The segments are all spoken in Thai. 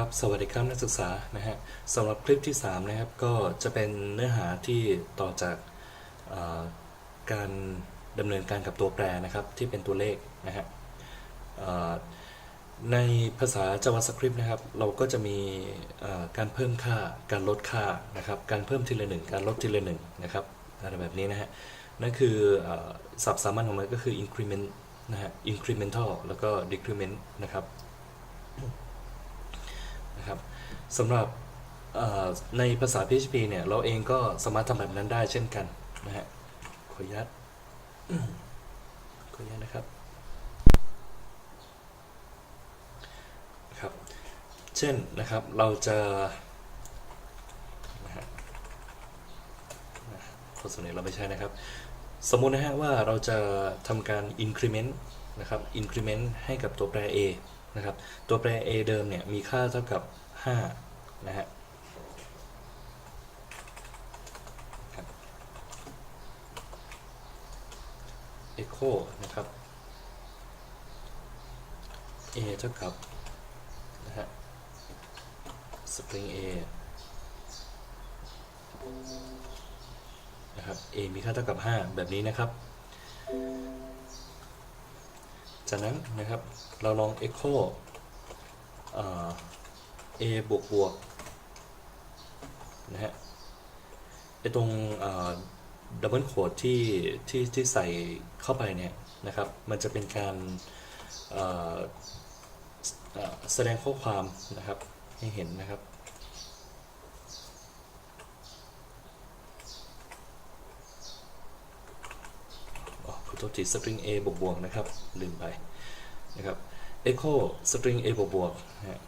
ครับสวัสดีครับนักศึกษานะฮะสำหรับคลิปที่ 3 นะครับ ก็จะเป็นเนื้อหาที่ต่อจากการดำเนินการกับตัวแปรนะครับที่เป็นตัวเลขนะฮะในภาษา JavaScript นะครับ เราก็จะมีการเพิ่มค่าการลดค่านะครับการเพิ่มทีละหนึ่งการลดทีละหนึ่งนะครับอะไรแบบนี้นะฮะนั่นคือเออศัพท์สามัญของมันก็คือ increment นะฮะ incremental แล้วก็ decrement นะครับ นะครับสำหรับในภาษา PHP เนี่ย เราเองก็สามารถทำแบบนั้นได้เช่นกันนะฮะขออนุญาตขออนุญาตนะครับครับ เช่นนะครับเราจะนะฮะนะโฆษณาเราไม่ใช่นะครับ สมมุตินะฮะว่าเราจะทำการ increment นะครับ increment ให้กับตัวแปร a นะครับ ตัวแปร a เดิมเนี่ยมีค่าเท่ากับ 5 นะฮะครับ echo นะครับ a เท่ากับนะฮะ string a นะครับ a มีค่าเท่ากับ 5 แบบนี้นะครับ จากนั้นนะครับเราลอง echo เอ่อ a บวกบวกนะฮะไอตรงดับเบิลโคดที่ที่ที่ใส่เข้าไปเนี่ยนะครับ มันจะเป็นการแสดงข้อความนะครับให้เห็นนะครับ อ๋อขอ โทษที string a บวกบวกนะครับ ลืมไปนะครับ echo string a บวกบวกนะ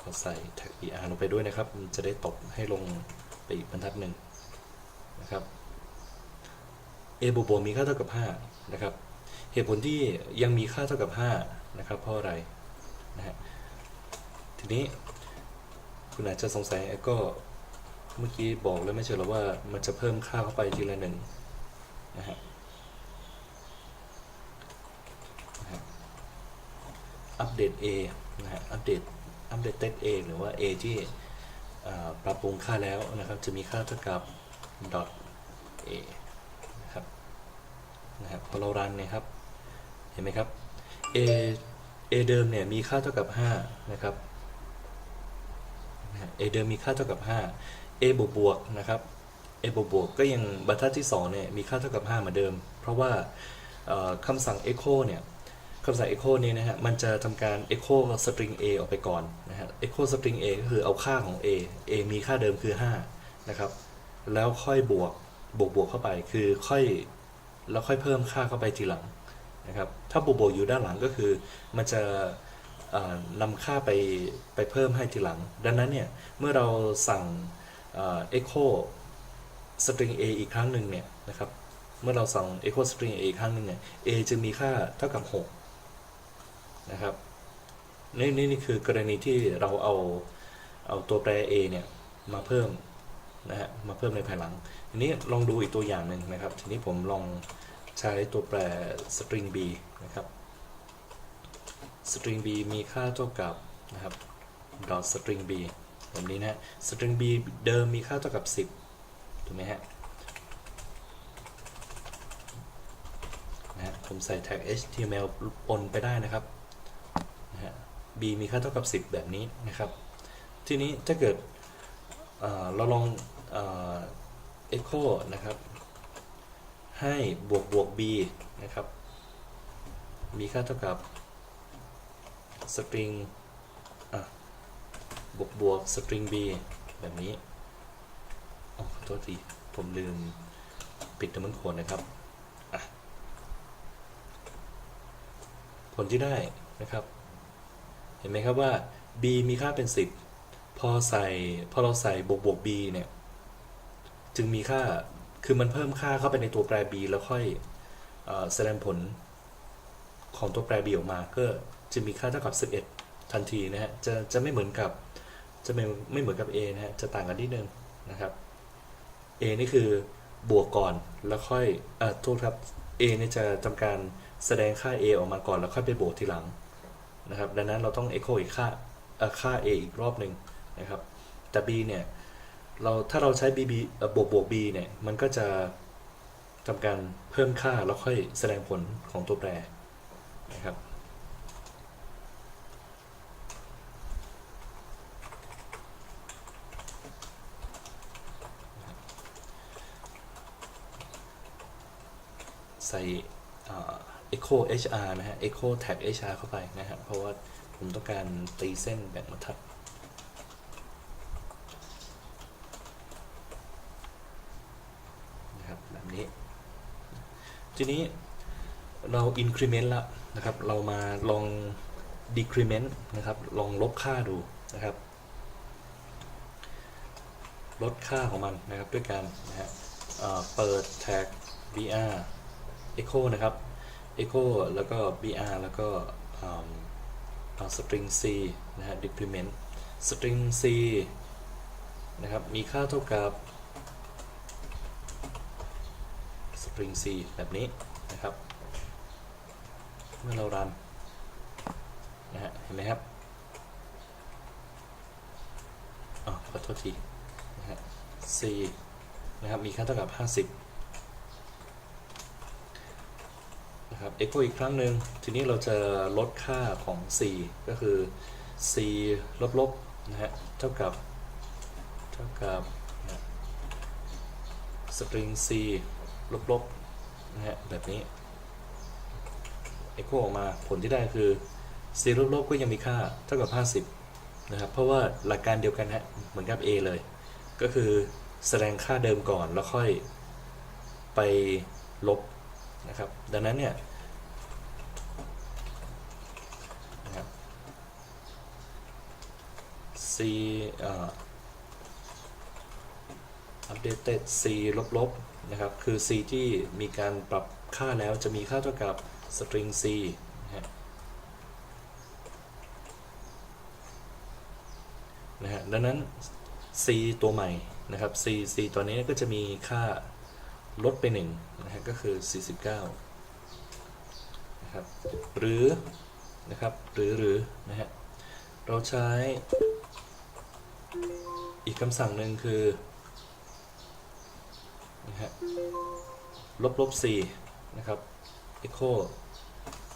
ขอใส่ tag br ลงไปด้วยนะครับ มันจะได้ตบให้ลงไปอีกบรรทัดหนึ่งนะครับ a บวกบวกมีค่าเท่ากับ 5 นะครับ เหตุผลที่ยังมีค่าเท่ากับ 5 นะครับ เพราะอะไรนะฮะทีนี้คุณอาจจะสงสัยก็เมื่อกี้บอกแล้วไม่ใช่หรอว่ามันจะเพิ่มค่าเข้าไปทีละหนึ่ง นะฮะอัปเดต A นะฮะอัปเดตอัปเดตเต็ด A หรือว่า A ที่ปรับปรุงค่าแล้วนะครับจะมีค่าเท่ากับ dot A นะครับนะครับพอเรารันเนี่ยครับเห็นไหมครับ A A เดิมเนี่ยมีค่าเท่ากับ5นะครับ A เดิมมีค่าเท่ากับ 5 A บวกบวกนะครับ a บวกบวกก็ยังบรรทัดที่2เนี่ยมีค่าเท่ากับ 5 เหมือนเดิม เพราะว่าคำสั่ง echo เนี่ยคำสั่ง echo นี้นะฮะมันจะทำการ echo string a ออกไปก่อนนะฮะ echo string a ก็คือเอาค่าของ a a มีค่าเดิมคือ 5 นะครับ แล้วค่อยบวกบวกบวกเข้าไปคือค่อยแล้วค่อยเพิ่มค่าเข้าไปทีหลังนะครับถ้าบวกบวกอยู่ด้านหลังก็คือมันจะนำค่าไปไปเพิ่มให้ทีหลัง ดังนั้นเนี่ยเมื่อเราสั่งเอ่อ echo string a อีกครั้งหนึ่งเนี่ยนะครับ เมื่อเราสั่ง echo string a อีกครั้งหนึ่งเนี่ย a จะมีค่าเท่ากับ 6 นะครับ นี่นี่นี่คือกรณีที่เราเอาเอาตัวแปร a เนี่ย มาเพิ่มนะฮะ มาเพิ่มในภายหลัง ทีนี้ลองดูอีกตัวอย่างหนึ่งนะครับ ทีนี้ผมลองใช้ตัวแปร string b นะครับ string b มีค่าเท่ากับนะครับ dot string b แบบนี้นะฮะ string b เดิมมีค่าเท่ากับ 10 ถูกไหมฮะนะผมใส่ tag html ปนไปได้นะครับนะฮะ b มีค่าเท่ากับ 10 แบบนี้นะครับ ทีนี้ถ้าเกิดเเราลองเอ่อ echo นะครับ ให้บวกบวก b นะครับ มีค่าเท่ากับ string บวกบวก string b แบบนี้ โทษทีผมลืมปิดดับเบิลโคนนะครับผลที่ได้นะครับ เห็นไหมครับว่า b มีค่าเป็น 10 พอใส่พอเราใส่บวกบวก b เนี่ย จึงมีค่าคือมันเพิ่มค่าเข้าไปในตัวแปร b แล้วค่อยแสดงผลของตัวแปร b ออกมา ก็จะมีค่าเท่ากับ 11 ทันทีนะฮะจะจะไม่เหมือนกับจะไม่ไม่เหมือนกับ a นะฮะจะต่างกันนิดนึงนะครับ A นี่คือบวกก่อนแล้วค่อยอ่าโทษครับ A เนี่ยจะทำการแสดงค่า A ออกมาก่อนแล้วค่อยไปบวกทีหลังนะครับ ดังนั้นเราต้อง echo อีกค่าค่า a อีกรอบหนึ่งนะครับ แต่ b เนี่ยเราถ้าเราใช้ bb บวกบวก b เนี่ยมันก็จะทำการเพิ่มค่าแล้วค่อยแสดงผลของตัวแปรนะครับ ใส่ echo hr นะฮะ echo tag hr เข้าไปนะฮะ เพราะว่าผมต้องการตีเส้นแบ่งบรรทัดนะครับแบบนี้ ทีนี้เรา increment ละนะครับ เรามาลอง decrement นะครับ ลองลบค่าดูนะครับ ลดค่าของมันนะครับด้วยการนะฮะเอ่อเปิด tag br echo นะครับ echo แล้วก็ br แล้วก็ string c นะฮะ decrement string c นะครับ มีค่าเท่ากับ string c แบบนี้นะครับ เมื่อเรารันนะฮะ เห็นไหมครับอ๋อขอโทษทีนะฮะ c นะครับ มีค่าเท่ากับ 50 นะครับ echo อีกครั้งหนึ่งทีนี้เราจะลดค่าของ c ก็คือ c ลบๆนะฮะเท่ากับเท่ากับนะ string c ลบนะฮะแบบนี้ echo ออกมาผลที่ได้คือ c ลบๆก็ยังมีค่าเท่ากับ 50 นะครับ เพราะว่าหลักการเดียวกันฮะเหมือนกับ a เลย ก็คือแสดงค่าเดิมก่อนแล้วค่อยไปลบ นะครับ ดังนั้นเนี่ยนะครับ c เอ่อ updated c ลบๆนะครับ คือ c ที่มีการปรับค่าแล้วจะมีค่าเท่ากับ string c นะฮะดังนั้น c ตัวใหม่นะครับ c c ตัวนี้ก็จะมีค่า ลดไป1นะฮะก็คือ 49นะครับหรือนะครับหรือหรือนะฮะเราใช้อีกคำสั่งหนึ่งคือนะฮะลบลบ c นะครับ echo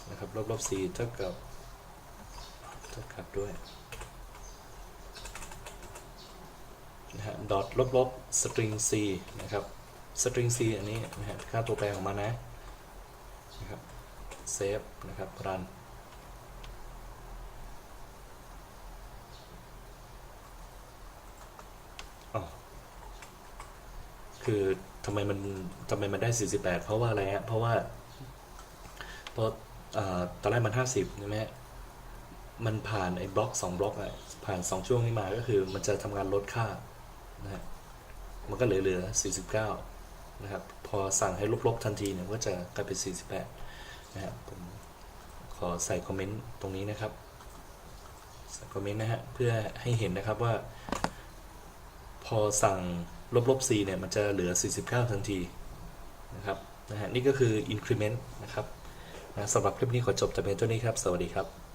นะครับลบลบ c เท่ากับเท่ากับด้วยนะฮะ dot ลบลบ string c นะครับ string c อันนี้นะฮะค่าตัวแปรของมันนะนะครับ save นะครับ run อ๋อคือทำไมมันทำไมมันได้ 48 เพราะว่าอะไรฮะเพราะว่าเพราะตอนแรกมัน 50ใช่ไหมมันผ่านไอ้บล็อก2บล็อกอะผ่าน 2 ช่วงนี้มาก็คือมันจะทำการลดค่านะฮะมันก็เหลือเหลือ49 นะครับพอสั่งให้ลบๆทันทีเนี่ยก็จะกลายเป็น 48 นะครับผมขอใส่คอมเมนต์ตรงนี้นะครับใส่คอมเมนต์นะฮะเพื่อให้เห็นนะครับว่า พอสั่งลบๆ c เนี่ยมันจะเหลือ 49 ทันทีนะครับนะฮะนี่ก็คือ increment นะครับนะสำหรับคลิปนี้ขอจบแต่เพียงเท่านี้ครับ สวัสดีครับ